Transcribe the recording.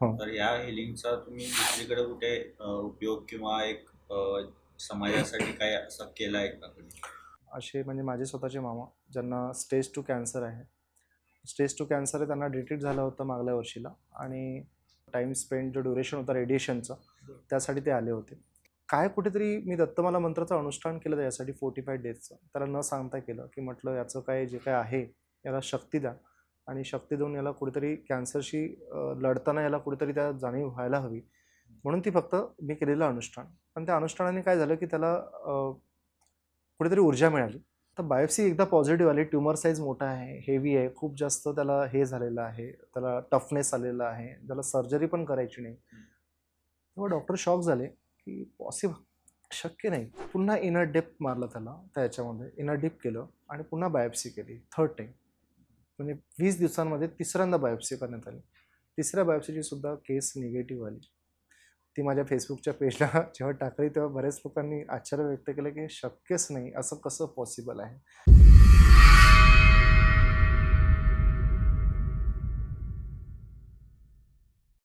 हो. तर या हिलिंगचा तुम्ही दुसरीकडे कुठे उपयोग किंवा एक समाजासाठी काय असं केलं आहे का असे म्हणजे माझे स्वतःचे मामा ज्यांना स्टेज टू कॅन्सर आहे. स्टेज टू कॅन्सर आहे त्यांना डिटेक्ट झालं होतं मागल्या वर्षीला आणि टाईम स्पेंड जो ड्युरेशन होता रेडिएशनचा त्यासाठी ते आले होते. काय कुठेतरी मी दत्तमाला मंत्राचं अनुष्ठान केलं त्यासाठी फोर्टी फाय डेजचं त्याला न सांगता केलं की म्हटलं याचं काय जे काय आहे याला शक्ती द्या. आणि शक्ती देऊन याला कुठेतरी कॅन्सरशी लढताना याला कुठेतरी त्या जाणीव व्हायला हवी. म्हणून ती फक्त मी केलेलं अनुष्ठान. पण त्या अनुष्ठानाने काय झालं की त्याला कुठेतरी ऊर्जा मिळाली. तर बायोप्सी एकदा पॉझिटिव्ह आली. ट्युमर साईज मोठा आहे हेवी आहे खूप जास्त त्याला हे झालेलं आहे त्याला टफनेस आलेला आहे त्याला सर्जरी पण करायची नाही. तेव्हा डॉक्टर शॉक झाले की पॉसिबल शक्य नाही. पुन्हा इनर डेप मारलं त्याला त्या याच्यामध्ये. इनर डिप केलं आणि पुन्हा बायोप्सी केली. थर्ड टाईम म्हणजे वीस दिवसांमध्ये तिसऱ्यांदा बायोप्सी करण्यात आली. तिसऱ्या बायोप्सीची सुद्धा केस निगेटिव्ह आली. ती माझ्या फेसबुकच्या पेजला जेव्हा टाकली तेव्हा बऱ्याच लोकांनी आश्चर्य व्यक्त केलं की शक्यच नाही असं कसं पॉसिबल आहे?